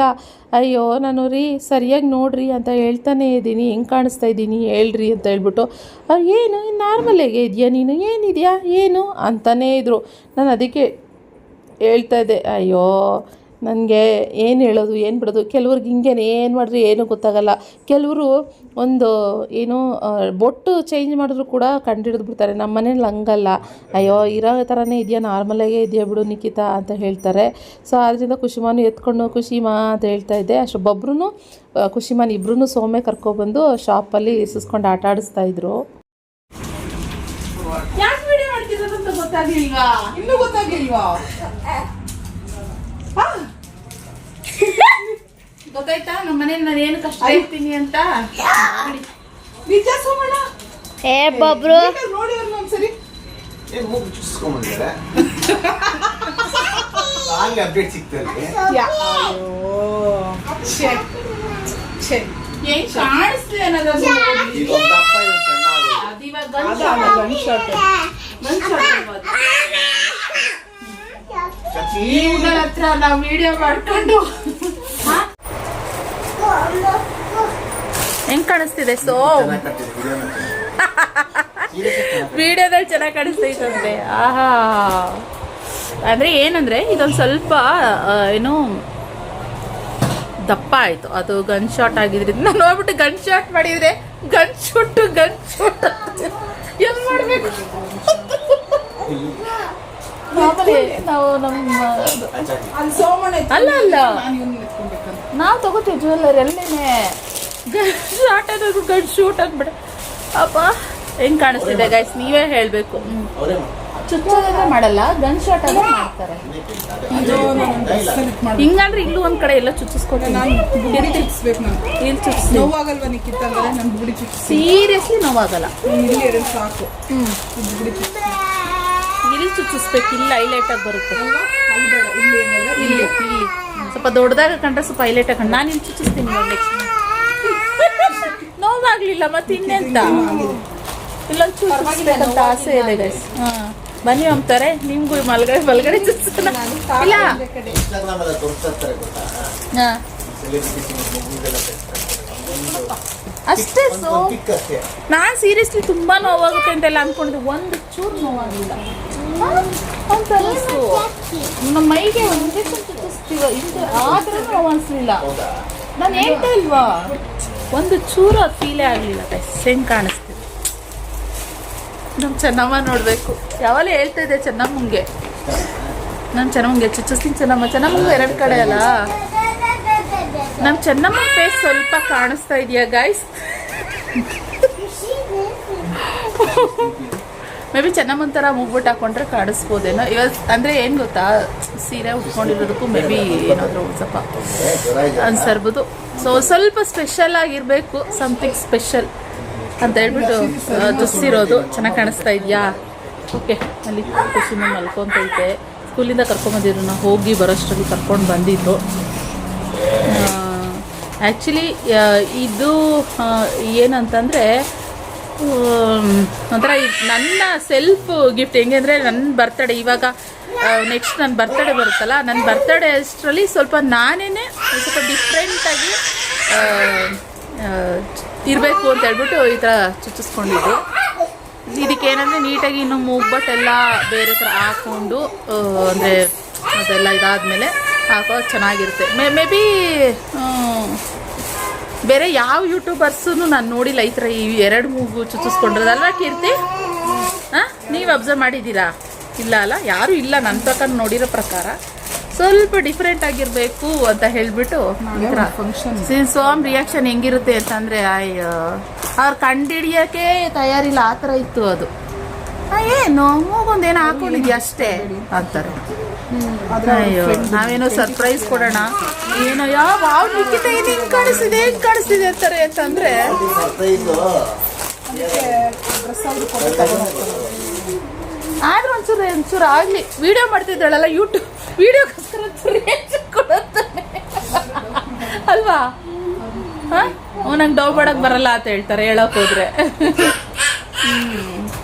ಅಯ್ಯೋ, ನಾನು ರೀ, ಸರಿಯಾಗಿ ನೋಡ್ರಿ ಅಂತ ಹೇಳ್ತಾನೆ ಇದ್ದೀನಿ. ಹೆಂಗೆ ಕಾಣಿಸ್ತಾ ಇದ್ದೀನಿ, ಹೇಳ್ರಿ ಅಂತ ಹೇಳ್ಬಿಟ್ಟು. ಅವ್ರು ಏನು ನಾರ್ಮಲಾಗೆ ಇದೆಯಾ ನೀನು? ಏನಿದೆಯಾ? ಏನು? ಅಂತಲೇ ಇದ್ದರು ನಾನು ಅದಕ್ಕೆ ಹೇಳ್ತಾ ಇದ್ದೆ. ಅಯ್ಯೋ ನನಗೆ ಏನು ಹೇಳೋದು, ಏನು ಬಿಡೋದು, ಕೆಲವ್ರಿಗೆ ಹಿಂಗೇನೆ ಏನು ಮಾಡಿದ್ರೆ ಏನೂ ಗೊತ್ತಾಗಲ್ಲ. ಕೆಲವರು ಒಂದು ಏನು ಬೊಟ್ಟು ಚೇಂಜ್ ಮಾಡಿದ್ರು ಕೂಡ ಕಂಡುಹಿಡಿದು ಬಿಡ್ತಾರೆ. ನಮ್ಮ ಮನೇಲಿ ಹಂಗಲ್ಲ. ಅಯ್ಯೋ, ಇರೋ ಥರನೇ ಇದೆಯಾ ನಾರ್ಮಲಾಗೇ ಇದೆಯಾ ಬಿಡು ನಿಖಿತಾ ಅಂತ ಹೇಳ್ತಾರೆ. ಸೊ ಆದ್ದರಿಂದ ಖುಷಿಮಾನು ಎತ್ಕೊಂಡು ಖುಷಿಮಾ ಅಂತ ಹೇಳ್ತಾ ಇದ್ದೆ. ಅಷ್ಟೊಬ್ಬೊಬ್ಬರೂ ಖುಷಿಮಾನ್ ಇಬ್ಬರೂ ಸೋಮೆ ಕರ್ಕೊಬಂದು ಶಾಪಲ್ಲಿ ಇಸಿಸ್ಕೊಂಡು ಆಟ ಆಡಿಸ್ತಾ ಇದ್ರು. ಗೊತ್ತಾಗ್ಲಿಲ್ವಾ? ಇನ್ನೂ ಗೊತ್ತಾಗ್ಲಿಲ್ವಾ? <laughs> ಗೊತ್ತಾಯ್ತಾ? ನಮ್ಮ ಮನೇಲಿ ನಾನು ಏನು ಕಷ್ಟ ಇರ್ತೀನಿ ಅಂತ? ನಿಜ ಸೋಮಣ್ಣ ಏ ಬಬ್ರು. ನೋಡಿ ಅವ್ರನ್ನ ಒಂದ್ಸರಿ? ಏನ್ ಮೂಗು ಚುಚ್ಚಿಸ್ಕೊಂಡ್ಬಂದಿದ್ದಾರೆ ಆಗ್ಲೇ ಅಪ್ಡೇಟ್ ಸಿಗ್ತದೆ. ಏನ್ ಕಾಣಿಸ್ತಿದೆ ಅನ್ನೋದು ಅದು ಇವಾಗ. ಹತ್ರ ನಾವು ವಿಡಿಯೋ ಮಾಡ್ಕೊಂಡು. ಹೆಂಗ್ ಕಾಣಿಸ್ತಿದೆ? ಸೋ. ವಿಡಿಯೋದಲ್ಲಿ ಚೆನ್ನಾಗಿ ಕಾಣಿಸ್ತೈತಂತೆ ಆಹಾ. ಅಂದ್ರೆ ಏನಂದ್ರೆ ಇದೊಂದು ಸ್ವಲ್ಪ ಏನು ದಪ್ಪ ಆಯ್ತು. ಅದು ಗನ್ ಶಾಟ್ ಆಗಿದ್ರಿಂದ. ನಾನು ನೋಡ್ಬಿಟ್ಟು ಗನ್ ಶಾಟ್ ಮಾಡಿದ್ರೆ ಗನ್ ಶೂಟ್ ಗನ್ ಶೂಟ್ ಹೆಂಗ್ ಮಾಡ್ಬೇಕು? ಮಾಮೂಲಿ ನಾವು ನಮ್ಮ ಅಲ್ಲಿ ಅಲ್ಲ, ನಾವು ತಗೋತೀವಿ ಜ್ಯುವೆಲ್ಲರಿ ಅಲ್ಲೇನೆ ಗನ್ ಶಾಟ್ ಅನ್ನೋದು ಗನ್ ಶೂಟ್ ಆಗ್ಬಿಡ. ಅಪ್ಪ ಹೆಂಗ್ ಕಾಣಿಸ್ತಿದೆ ಗೈಸ್ ನೀವೇ ಹೇಳಬೇಕು. ಚುಚ್ಚೋದಾದ್ರೆ ಮಾಡಲ್ಲ ಗನ್ ಶಾಟ್ ಆದ್ರೆ ಮಾಡ್ತಾರೆ. ಹಿಂಗಂದ್ರೆ ಇಲ್ಲೂ ಒಂದ್ ಕಡೆ ಎಲ್ಲ ಚುಚ್ಚಿಸ್ಕೊತೀನಿ ನಾನು ಬುಗುಡಿ ನಾನು. ಇಲ್ಲಿ ಚುಚ್ಚಿಸಿ ನೋವಾಗಲ್ವಾ ನಿಕ್ಕಿತ್ತ ಅಂದ್ರೆ ನಾನು ಬುಗುಡಿ ಚುಚ್ಚಿಸಿ ಸೀರಿಯಸ್ಲಿ ನೋವಾಗಲ್ಲ? ಇಲ್ಲಿ ಎರಡು ಸಾಕು. ಹ್ಮ್. ಬುಗುಡಿ ಚುಚ್ಚಿಸಿ ಇಲ್ಲಿ ಚುಚ್ಚಿಸ್ಬೇಕು ಇಲ್ಲಿ ಹೈಲೈಟ್ ಆಗಿ ಬರುತ್ತೆ. ಇಲ್ಲಿ ಇಲ್ಲಿ. ಸ್ವಲ್ಪ ದೊಡ್ಡದಾಗ ಕಂಡ್ರೆ ಸ್ವಲ್ಪ ಹೈಲೈಟ್ ಆಗಿ ನಾನು ಇಲ್ಲಿ ಚುಚ್ಚಿಸ್ತೀನಿ <laughs> ನೋವಾಗ್ಲಿಲ್ಲ ಮತ್ತೆ ಇನ್ನೆಂತ? ಇಲ್ಲೊಂದು ಚುಚ್ಚಿಸ್ಬೇಕಂತ ಆಸೆ ಇದೆ ಗೈಸ್ ಹಾ. ಬನ್ನಿ ಅಂತಾರೆ ನಿಮ್ಗೂ ಮಲ್ಗಡೆ ಮಲ್ಗಡೆ ಚುಚ್ಚಿಸ್ತಾನ. ಇಲ್ಲ. ಹಾ. ಅಷ್ಟೇ ಸೊ ನಾನು ಸೀರಿಯಸ್ಲಿ ತುಂಬಾ ನೋವಾಗುತ್ತೆ ಅಂತೆಲ್ಲ ಅನ್ಕೊಂಡಿದ್ದೆ. ಒಂದು ಚೂರು ನೋವಾಗಿಲ್ಲ ಅಂತ ಅನಿಸ್ತು ನಮ್ಮ ಮೈಗೆ ಇಂಜೆಕ್ಷನ್ ಚುಚ್ಚಿಸ್ತೀವ ಇಷ್ಟು ಆದ್ರೂ ನೋವು ಅನ್ಸ್ಲಿಲ್ಲ. ನಾನು ಹೇಳ್ತಾ ಇಲ್ವಾ? ಒಂದು ಚೂರು ಅದು ಫೀಲೇ ಆಗಲಿಲ್ಲ ಹೆಂಗೆ ಕಾಣಿಸ್ತಿದೆ? ನಮ್ಮ ಚೆನ್ನಮ್ಮ ನೋಡಬೇಕು. ಯಾವಾಗಲೂ ಹೇಳ್ತಾ ಇದ್ದೆ ಚೆನ್ನಮ್ಮಂಗೆ. ನಾನು ಚೆನ್ನಮ್ಮಂಗೆ ಚುಚ್ಚಿಸ್ತೀನಿ ಚೆನ್ನಮ್ಮ ಚೆನ್ನಮ್ಮಂಗೆ ಎರಡು ಕಡೆ ಅಲ್ಲ? ನಮ್ಮ ಚೆನ್ನಮ್ಮ ಫೇಸ್ ಸ್ವಲ್ಪ ಕಾಣಿಸ್ತಾ ಇದೆಯಾ ಗಾಯ್ಸ್ <laughs> <laughs> ಮೇ ಬಿ ಚೆನ್ನಮ್ಮನ ಒಂಥರ ಮುಗ್ಬಿಟ್ಟು ಹಾಕೊಂಡ್ರೆ ಕಾಡಿಸ್ಬೋದೇನೋ. ಇವತ್ತು ಅಂದರೆ ಏನು ಗೊತ್ತಾ? ಸೀರೆ ಉಟ್ಕೊಂಡಿರೋದಕ್ಕೂ ಮೇ ಬಿ ಏನಾದರೂ ಒಂದು ಸ್ವಲ್ಪ. ಅನ್ಸರ್ಬೋದು. ಸೊ ಸ್ವಲ್ಪ ಸ್ಪೆಷಲ್ ಆಗಿರಬೇಕು ಸಮಥಿಂಗ್ ಸ್ಪೆಷಲ್ ಅಂತ ಹೇಳ್ಬಿಟ್ಟು ದುಸ್ಸಿರೋದು ಚೆನ್ನಾಗಿ ಕಾಣಿಸ್ತಾ ಇದೆಯಾ? ಓಕೆ ಅಲ್ಲಿ ಖುಷಿನ ಮಲ್ಕೊತೈತೆ. ಸ್ಕೂಲಿಂದ ಕರ್ಕೊಂಬಂದಿದ್ರು ನಾವು ಹೋಗಿ ಬರೋಷ್ಟರಲ್ಲಿ ಕರ್ಕೊಂಡು ಬಂದಿದ್ದು ಆ್ಯಕ್ಚುಲಿ ಇದು ಏನಂತಂದರೆ ಒಂಥರ ನನ್ನ ಸೆಲ್ಫ್ ಗಿಫ್ಟ್ ಹೆಂಗೆ ಅಂದರೆ ನನ್ನ ಬರ್ತಡೇ ಇವಾಗ ನೆಕ್ಸ್ಟ್ ನನ್ನ ಬರ್ತಡೇ ಬರುತ್ತಲ್ಲ ನನ್ನ ಬರ್ತಡೇ ಅಷ್ಟರಲ್ಲಿ ಸ್ವಲ್ಪ ನಾನೇ ಸ್ವಲ್ಪ ಡಿಫ್ರೆಂಟಾಗಿ ಇರಬೇಕು ಅಂತ ಹೇಳ್ಬಿಟ್ಟು ಈ ಥರ ಚುಚ್ಚಿಸ್ಕೊಂಡಿದ್ದು. ಇದಕ್ಕೇನಂದರೆ ನೀಟಾಗಿ ಇನ್ನು ಮೂಗ್ಬಟ್ಟೆಲ್ಲ ಬೇರೆ ಥರ ಹಾಕ್ಕೊಂಡು ಅಂದರೆ ಅದೆಲ್ಲ ಇದಾದಮೇಲೆ ಹಾಕೋ ಚೆನ್ನಾಗಿರುತ್ತೆ. ಮೇ ಮೇ ಬಿ ಬೇರೆ ಯಾವ ಯೂಟ್ಯೂಬರ್ಸೂ ನಾನು ನೋಡಿಲ್ಲ ಈ ಥರ ಈ ಎರಡು ಮೂಗು ಚುಚ್ಚಿಸ್ಕೊಂಡಿರೋದಲ್ವಾ ಕೀರ್ತಿ? ಹಾಂ? ನೀವು ಅಬ್ಸರ್ವ್ ಮಾಡಿದ್ದೀರಾ? ಇಲ್ಲ ಅಲ್ಲ ಯಾರೂ ಇಲ್ಲ ನನ್ನ ಪ್ರಕಾರ ನೋಡಿರೋ ಪ್ರಕಾರ. ಸ್ವಲ್ಪ ಡಿಫ್ರೆಂಟ್ ಆಗಿರಬೇಕು ಅಂತ ಹೇಳಿಬಿಟ್ಟು ಫಂಕ್ಷನ್ ಸೋಮ್ ರಿಯಾಕ್ಷನ್ ಹೆಂಗಿರುತ್ತೆ ಅಂತಂದರೆ ಅಯ್ಯೋ ಅವ್ರು ಕಂಡಿಡಿಯೋಕ್ಕೆ ತಯಾರಿಲ್ಲ ಆ ಥರ ಇತ್ತು ಅದು. ಏನು ಮೂಗೊಂದು ಏನೋ ಹಾಕೊಂಡಿದ್ಯಾ ಅಷ್ಟೇ? ಅಂತಾರೆ. ಅಯ್ಯೋ ನಾವೇನೋ ಸರ್ಪ್ರೈಸ್ ಕೊಡೋಣ? ಏನೋ ಯಾವ ನಿಖಿತ ಏನು ಹಿಂಗೆ ಕಾಣಿಸ್ತಿದೆ? ಹೆಂಗೆ ಕಾಣಿಸ್ತಿದೆ ಅಂತಾರೆ ಅಂತಂದರೆ? ಆದ್ರೂ ಒಂಚೂರು ಒಂಚೂರು ಆಗಲಿ. ವಿಡಿಯೋ ಮಾಡ್ತಿದ್ದಾಳಲ್ಲ ಯೂಟ್ಯೂಬ್ ವಿಡಿಯೋಗೋಸ್ಕರ ಕೊಡುತ್ತೆ. ಕೊಡುತ್ತಾನೆ ಅಲ್ವಾ? ಹಾಂ? ನಂಗೆ ಡೌ ಮಾಡಕ್ಕೆ ಬರಲ್ಲ ಅಂತ ಹೇಳ್ತಾರೆ ಹೇಳಕ್ ಹೋದ್ರೆ.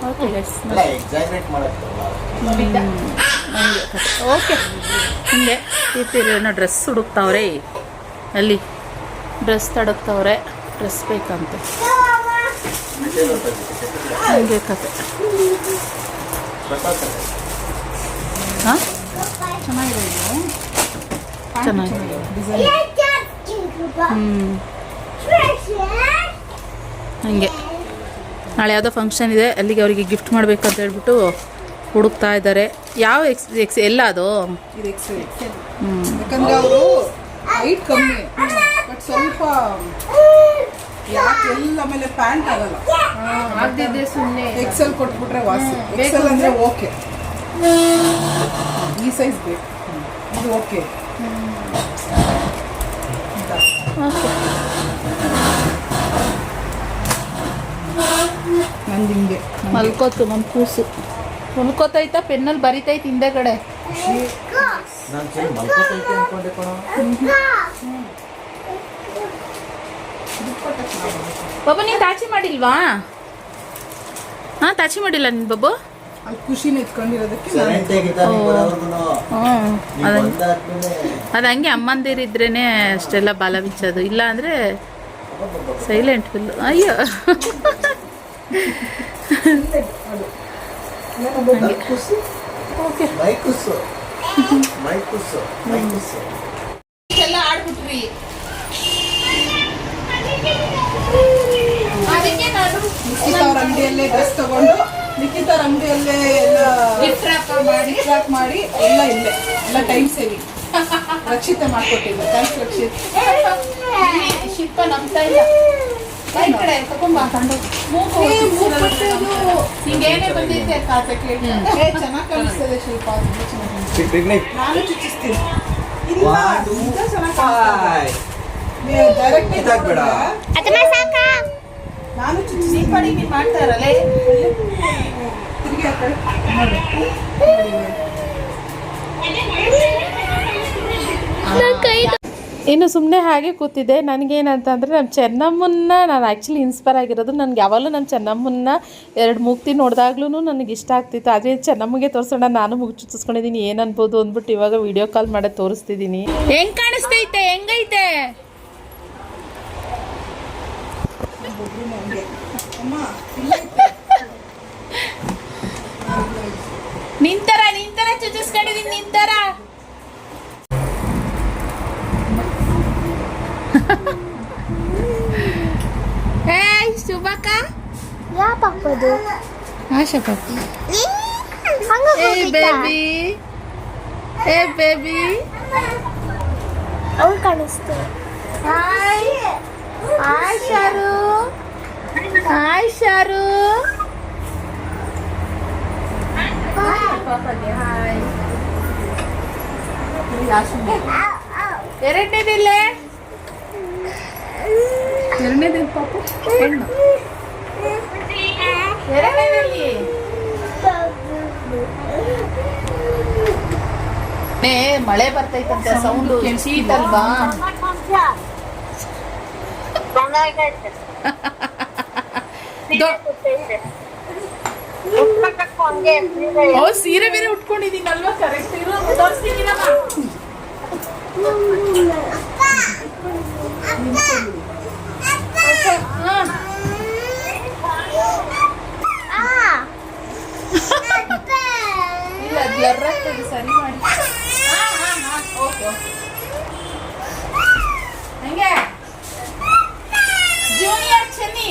ಓಕೆ ಎಕ್ಸಾಗ್ರೇಟ್ ಮಾಡಕ್ಕಲ್ಲ ಓಕೆ. ಹಿಂಗೆ ಇರ್ತೀರೇನೋ ಡ್ರೆಸ್ ಹುಡುಕ್ತಾವ್ರೆ. ಅಲ್ಲಿ ಡ್ರೆಸ್ ತಡಕ್ತಾವ್ರೆ. ಡ್ರೆಸ್ ಬೇಕಂತೆ. ಹಂಗೆ ಕತೆ. ಹಾಂ? ಚೆನ್ನಾಗಿದೆ. ಹ್ಞೂ ಹಂಗೆ. ನಾಳೆ ಯಾವುದೋ ಫಂಕ್ಷನ್ ಇದೆ. ಅಲ್ಲಿಗೆ ಅವರಿಗೆ ಗಿಫ್ಟ್ ಮಾಡಬೇಕಂತ ಹೇಳ್ಬಿಟ್ಟು ಹುಡುಕ್ತಾ ಇದ್ದಾರೆ. ಯಾವ ಎಕ್ಸ್ ಎಕ್ಸ್ ಎಲ್ಲ ಅದು? ಇದು ಎಕ್ಸೆಲ್ ಯಾಕಂದ್ರೆ ಅವರು ಹೈಟ್ ಕಮ್ಮಿ. ಬಟ್ ಸ್ವಲ್ಪ ಯಾಕೆ ಎಲ್ಲ ಆಮೇಲೆ ಪ್ಯಾಂಟ್ ಆಗಲ್ಲ. ಆಗದಿದ್ದೆ ಸುಮ್ಮನೆ ಎಕ್ಸೆಲ್ ಕೊಟ್ಬಿಟ್ರೆ ವಾಸಿ. ಎಕ್ಸೆಲ್ ಅಂದ್ರೆ ಓಕೆ ಈ ಸೈಜ್ ಬೇಕು. ಇದು ಓಕೆ ನಂದು ಹಿಂಗೆ. ಮಲ್ಕೋತು ನಮ್ಮ ಕೂಸು. ಮಲ್ಕೋತೈತಾ ಪೆನ್ನಲ್ಲಿ ಬರಿತೈತೆ ಹಿಂದೆಗಡೆ? ನಾನು ಸರಿ ಮಲ್ಕೋತೈತೆ ಅನ್ಕೊಂಡೆ ಕಣೋ. ಬಾಬು ನೀನು ತಾಚಿ ಮಾಡಿಲ್ವಾ? ಹಾ ತಾಚಿ ಮಾಡಿಲ್ಲ ನಿನ್ ಬಾಬು ಅದಂಗೆ ಖುಷಿನ ಇಟ್ಕೊಂಡಿರೋದಕ್ಕೆ ಅದು ಬಂದಾದ್ಮೇಲೆ ಅದು ಹಂಗೆ ಅಮ್ಮಂದಿರಿದ್ರೇ ಅಷ್ಟೆಲ್ಲ ಬಾಲ ಬಿಚ್ಚೋದು ಇಲ್ಲ ಅಂದರೆ ಸೈಲೆಂಟ್ ಫುಲ್ ಅಯ್ಯೋ. <laughs> <laughs> ಓಕೆ ಎಲ್ಲ ಆಡ್ಬಿಟ್ರಿ ನಿಖಿತ್ ಅವ್ರ ಅಂಗಡಿಯಲ್ಲೇ ಡ್ರೆಸ್ ತಗೊಂಡು ನಿಖಿತ್ ಅವ್ರ ಅಂಗಡಿಯಲ್ಲೇ ಎಲ್ಲ ಮಾಡಿ ಟ್ರ್ಯಾಕ್ ಮಾಡಿ ಎಲ್ಲ ಇಲ್ಲೇ ಎಲ್ಲ ಟೈಮ್ ಸೇವಿಂಗ್ ರಕ್ಷಿತ ಮಾಡ್ಕೊಟ್ಟಿಲ್ಲ ಥ್ಯಾಂಕ್ಸ್ ರಕ್ಷಿತ್ ಶಿಲ್ಪ ನಮ್ತಾ ಇಲ್ಲ ಈ ಕಡೆ ತಗೊಂಬ. ಮೂಗು ಚುಚ್ಚಿಸಿರೋದು. ಹಿಂಗೇನೇ ಬಂದೈತೆ ಖಾತೆ ಕೇಳಿ ಏ ಚೆನ್ನಾಗಿ ಕಾಣಿಸ್ತದೆ ಶಿಲ್ಪ. ನಾನು ಚುಚ್ಚಿಸ್ತೀನಿ. ಇಲ್ಲ ಇದಾಗ್ಬೇಡ. ನಾನು ಈ ಚುಚ್ಚಿಸ್ತೀನಿ ಪಡಿ ನೀನ್ ಮಾಡ್ತಾ ಇರಲ್ಲ. ತಿರ್ಗಿ ಆ ಕಡೆ. ನೋಡಿ ಇನ್ನು ಸುಮ್ಮನೆ ಹಾಗೆ ಕೂತಿದ್ದೆ. ನನಗೇನಂತಂದರೆ ನಮ್ಮ ಚೆನ್ನಮ್ಮನ್ನ ನಾನು ಆ್ಯಕ್ಚುಲಿ ಇನ್ಸ್ಪೈರ್ ಆಗಿರೋದು ನನಗೆ ಯಾವಾಗಲೂ ನಮ್ಮ ಚೆನ್ನಮ್ಮನ್ನ ಎರಡು ಮೂಗ್ತಿ ನೋಡಿದಾಗ್ಲೂ ನನಗೆ ಇಷ್ಟ ಆಗ್ತಿತ್ತು. ಆದರೆ ಚೆನ್ನಮ್ಮಗೆ ತೋರಿಸೋಣ, ನಾನು ಮುಗಿ ಚುಚ್ಚಿಸ್ಕೊಂಡಿದ್ದೀನಿ ಏನು ಅನ್ಬೋದು ಅಂದ್ಬಿಟ್ಟು ಇವಾಗ ವಿಡಿಯೋ ಕಾಲ್ ಮಾಡಿ ತೋರಿಸ್ತಿದ್ದೀನಿ ಹೆಂಗೆ ಕಾಣಿಸ್ತೈತೆ? ಹೆಂಗೈತೆ? ನಿಂತರ ನಿಂತರ ಚುಚ್ಚಿಸ್ಕೊಂಡಿದ್ದೀನಿ ನಿಂತರ. ಏಯ್ ಶುಭಕ್ಕ ಯಾ ಪಪ್ಪದು ಆಶಾ ಪಾಪ ಏ ಬೇಬಿ ಏ ಬೇಬಿ ಅವ್ಳು ಕಾಣಿಸ್ತು hi hi Sharu hi Sharu hi ಎರಡನೇದಿಲ್ಲೇ ಎರಡನೇದೇನು ಪಾಪು? ಹೆಣ್ಣು ಎರಡನೇದಲ್ಲಿ. ಮಳೆ ಬರ್ತೈತಂತೆ ಸೌಂಡು ಶೀಟ್ ಅಲ್ವಾ ಓ ಸೀರೆ ಬೇರೆ ಉಟ್ಕೊಂಡಿದ್ದೀನಲ್ವಾ? ಕರೆಕ್ಟ್ ಇರೋ ತೋರಿಸ್ತೀನಿ ಇಲ್ಲ ಬ್ಲರ್ ಆಗ್ತದೆ ಸರಿ ಮಾಡಿ ಓಕೆ ಓಕೆ ಹೆಂಗೆ junior Chenni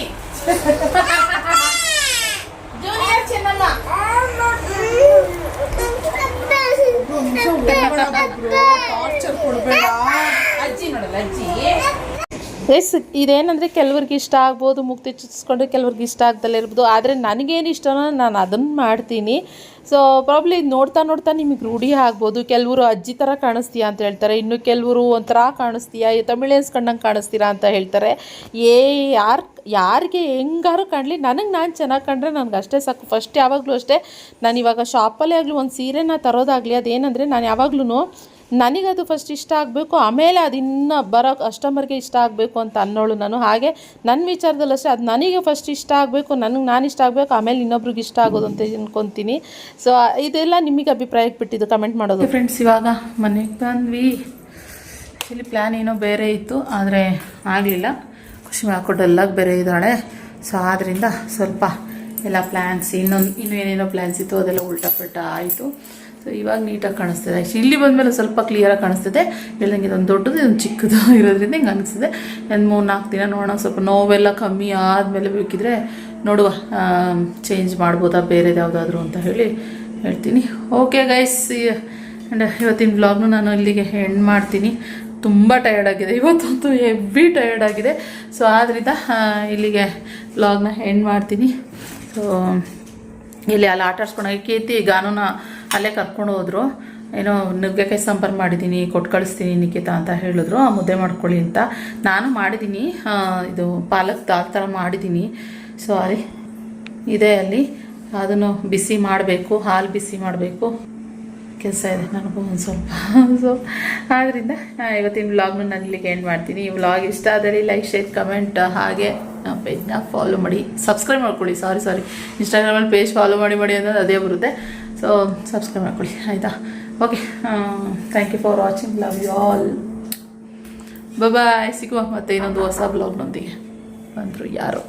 junior Chennamma torture ಕೊಡಬೇಡ ಅಜ್ಜಿ ನೋಡಲ್ಲ ಅಜ್ಜಿ ಎಸ್, ಇದೇನಂದರೆ ಕೆಲವ್ರಿಗೆ ಇಷ್ಟ ಆಗ್ಬೋದು, ಮುಕ್ತಿ ಚುಚ್ಚಿಸ್ಕೊಂಡ್ರೆ ಕೆಲವ್ರಿಗೆ ಇಷ್ಟ ಆಗ್ದಲ್ಲೇ ಇರ್ಬೋದು. ಆದರೆ ನನಗೇನು ಇಷ್ಟನೋ ನಾನು ಅದನ್ನು ಮಾಡ್ತೀನಿ. ಸೊ ಪ್ರಾಬ್ಲಿ ನೋಡ್ತಾ ನೋಡ್ತಾ ನಿಮಗೆ ರೂಢಿ ಆಗ್ಬೋದು. ಕೆಲವರು ಅಜ್ಜಿ ಥರ ಕಾಣಿಸ್ತೀಯಾ ಅಂತ ಹೇಳ್ತಾರೆ. ಇನ್ನು ಕೆಲವರು ಒಂಥರ ಕಾಣಿಸ್ತೀಯಾ? ತಮಿಳಿಯನ್ಸ್ ಕಂಡಂಗೆ ಕಾಣಿಸ್ತೀರಾ ಅಂತ ಹೇಳ್ತಾರೆ. ಏ, ಯಾರು, ಯಾರಿಗೆ ಹೆಂಗಾರು ಕಾಣಲಿ, ನನಗೆ ನಾನು ಚೆನ್ನಾಗಿ ಕಂಡ್ರೆ ನನಗೆ ಅಷ್ಟೇ ಸಾಕು. ಫಸ್ಟ್ ಯಾವಾಗಲೂ ಅಷ್ಟೇ, ನಾನು ಇವಾಗ ಶಾಪಲ್ಲೇ ಆಗಲಿ ಒಂದು ಸೀರೆನ ತರೋದಾಗಲಿ, ಅದೇನಂದರೆ ನಾನು ಯಾವಾಗ್ಲೂ ನನಗದು ಫಸ್ಟ್ ಇಷ್ಟ ಆಗಬೇಕು, ಆಮೇಲೆ ಅದು ಇನ್ನು ಬರೋ ಕಸ್ಟಮರ್ಗೆ ಇಷ್ಟ ಆಗಬೇಕು ಅಂತ ಅನ್ನೋಳು ನಾನು. ಹಾಗೆ ನನ್ನ ವಿಚಾರದಲ್ಲೂ ಅಷ್ಟೇ, ಅದು ನನಗೆ ಫಸ್ಟ್ ಇಷ್ಟ ಆಗಬೇಕು, ನನಗೆ ನಾನು ಇಷ್ಟ ಆಗಬೇಕು, ಆಮೇಲೆ ಇನ್ನೊಬ್ರಿಗೆ ಇಷ್ಟ ಆಗೋದು ಅಂತ ಅಂದ್ಕೊತೀನಿ ಸೊ ಇದೆಲ್ಲ ನಿಮಗೆ ಅಭಿಪ್ರಾಯಕ್ಕೆ ಬಿಟ್ಟಿದ್ದು ಕಮೆಂಟ್ ಮಾಡೋದು ಫ್ರೆಂಡ್ಸ್ ಇವಾಗ ಮನೆಗೆ ಬಂದ್ವಿ. ಇಲ್ಲಿ ಪ್ಲ್ಯಾನ್ ಏನೋ ಬೇರೆ ಇತ್ತು, ಆದರೆ ಆಗಲಿಲ್ಲ. ಖುಷಿ ಹಾಕೊಟ್ಟೆಲ್ಲಾಗ ಬೇರೆ ಇದ್ದಾಳೆ. ಸೊ ಆದ್ದರಿಂದ ಸ್ವಲ್ಪ ಎಲ್ಲ ಪ್ಲ್ಯಾನ್ಸ್ ಇನ್ನೊಂದು ಇನ್ನೂ ಏನೇನೋ ಪ್ಲ್ಯಾನ್ಸ್ ಇತ್ತು, ಅದೆಲ್ಲ ಉಲ್ಟಾ ಪಲ್ಟಾ ಆಯಿತು. ಸೊ ಇವಾಗ ನೀಟಾಗಿ ಕಾಣಿಸ್ತಿದೆ. ಆ್ಯಕ್ಚುಲಿ ಇಲ್ಲಿ ಬಂದಮೇಲೆ ಸ್ವಲ್ಪ ಕ್ಲಿಯರಾಗಿ ಕಾಣಿಸ್ತಿದೆ. ಹೇಳ್ದಂಗೆ ಇದೊಂದು ದೊಡ್ಡದು, ಇದೊಂದು ಚಿಕ್ಕದು <laughs> ಇರೋದ್ರಿಂದ ಹಿಂಗೆ ಅನಿಸ್ತಿದೆ. ಒಂದು ಮೂರು ನಾಲ್ಕು ದಿನ ನೋಡೋಣ. ಸ್ವಲ್ಪ ನೋವೆಲ್ಲ ಕಮ್ಮಿ ಆದಮೇಲೆ ಬೇಕಿದ್ರೆ ನೋಡುವ. ಚೇಂಜ್ ಮಾಡ್ಬೋದಾ, ಬೇರೆದು ಯಾವುದಾದ್ರು ಅಂತ ಹೇಳಿ ಹೇಳ್ತೀನಿ. ಓಕೆ ಗೈಸ್ ಆ್ಯಂಡ್ ಇವತ್ತಿನ ಬ್ಲಾಗ್ನು ನಾನು ಇಲ್ಲಿಗೆ ಎಂಡ್ ಮಾಡ್ತೀನಿ. ತುಂಬ ಟಯರ್ಡ್ ಆಗಿದೆ. ಇವತ್ತಂತೂ ಹೆವಿ ಟಯರ್ಡ್ ಆಗಿದೆ. ಸೊ ಆದ್ದರಿಂದ ಇಲ್ಲಿಗೆ ಬ್ಲಾಗ್ನ ಹೆಣ್ ಮಾಡ್ತೀನಿ. ಸೊ ಇಲ್ಲಿ ಅಲ್ಲಿ ಆಟ ಕೀರ್ತಿ ಗಾನುನ ಅಲ್ಲೇ ಕರ್ಕೊಂಡು ಹೋದ್ರು. ಏನೋ ನುಗ್ಗೆಕಾಯಿ ಸಾಂಬಾರು ಮಾಡಿದ್ದೀನಿ ಕೊಟ್ಟು ಕಳಿಸ್ತೀನಿ ನಿಖಿತಾ ಅಂತ ಹೇಳಿದ್ರು. ಆ ಮುದ್ದೆ ಮಾಡ್ಕೊಳ್ಳಿ ಅಂತ. ನಾನು ಮಾಡಿದ್ದೀನಿ ಇದು ಪಾಲಕ್ ದಾಲ್ ಥರ ಮಾಡಿದ್ದೀನಿ ಸೊ ಅಲ್ಲಿ ಇದೆ ಅಲ್ಲಿ. ಅದನ್ನು ಬಿಸಿ ಮಾಡಬೇಕು, ಹಾಲು ಬಿಸಿ ಮಾಡಬೇಕು. ಕೆಲಸ ಇದೆ, ನನಗೂ ಒಂದು ಸ್ವಲ್ಪ. <laughs> ಸೊ ಆದ್ದರಿಂದ ಇವತ್ತಿನ ವ್ಲಾಗ್ನ ನಾನು ಇಲ್ಲಿಗೆ ಎಂಡ್ ಮಾಡ್ತೀನಿ. ಈ ವ್ಲಾಗ್ ಇಷ್ಟ ಆದರೆ ಲೈಕ್ ಶೇರ್ ಕಮೆಂಟ್ ಹಾಗೆ ಪೇಜ್ನ ಫಾಲೋ ಮಾಡಿ. ಸಬ್ಸ್ಕ್ರೈಬ್ ಮಾಡ್ಕೊಳ್ಳಿ. ಸಾರಿ ಸಾರಿ ಇನ್ಸ್ಟಾಗ್ರಾಮಲ್ಲಿ ಪೇಜ್ ಫಾಲೋ ಮಾಡಿ ಮಾಡಿ ಅನ್ನೋದು ಅದೇ ಬರುತ್ತೆ. ಸೊ ಸಬ್ಸ್ಕ್ರೈಬ್ ಮಾಡ್ಕೊಳ್ಳಿ, ಆಯಿತಾ? Okay thank you for watching love you all bye ಸಿಗುವ ಮತ್ತೆ ಇನ್ನೊಂದು ಹೊಸ ಬ್ಲಾಗ್ನೊಂದಿಗೆ ಬಂದರು ಯಾರು?